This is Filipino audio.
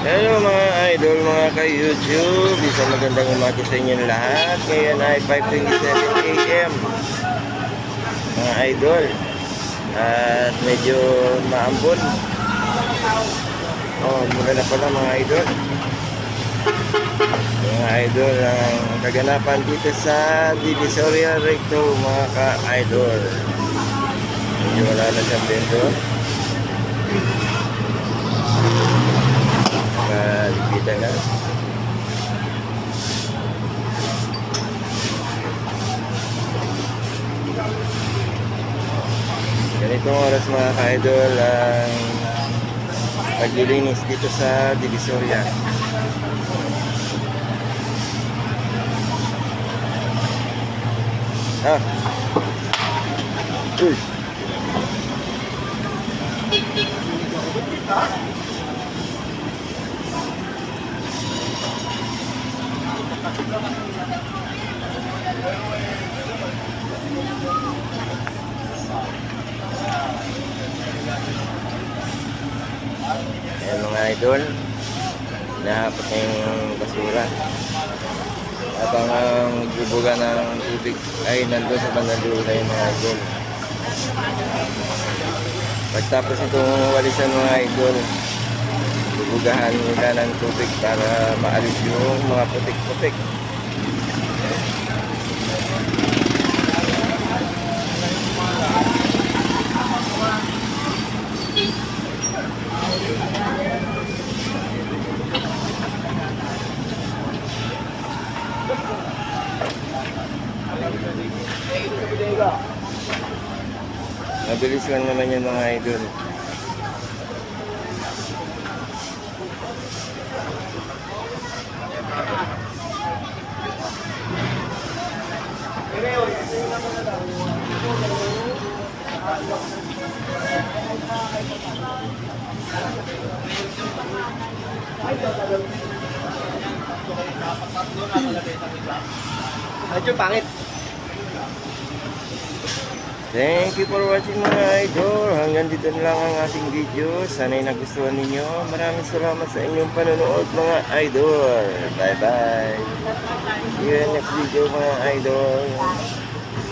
Hello mga idol, mga ka-YouTube. Isang magandang umaga sa inyo lahat. Ngayon ay 5.27 a.m. Mga idol. At medyo maambon. Oh, mula na pala mga idol. Mga idol, ang kaganapan dito sa Divisoria Recto, mga ka-idol. Medyo wala na siyang bento. Nakalipitan na. Ganitong oras mga ka-idol ang paglilinis dito sa Divisoria. Ah. Uy. Ayan mga idol. Nahapat na yung basura. Habang ang bubuga ng tubig ay nandun sa na yung mga idol. Pagtapos itong walisan mga idol, bubugahan nila ng tubig para maalis yung mga putik-putik. Mabilis lang naman yung mga idol. Medyo pangit. Thank you for watching mga idol. Hanggang dito na lang ang ating video. Sana'y nagustuhan ninyo. Maraming salamat sa inyong panonood mga idol. Bye bye. See you in next video mga idol.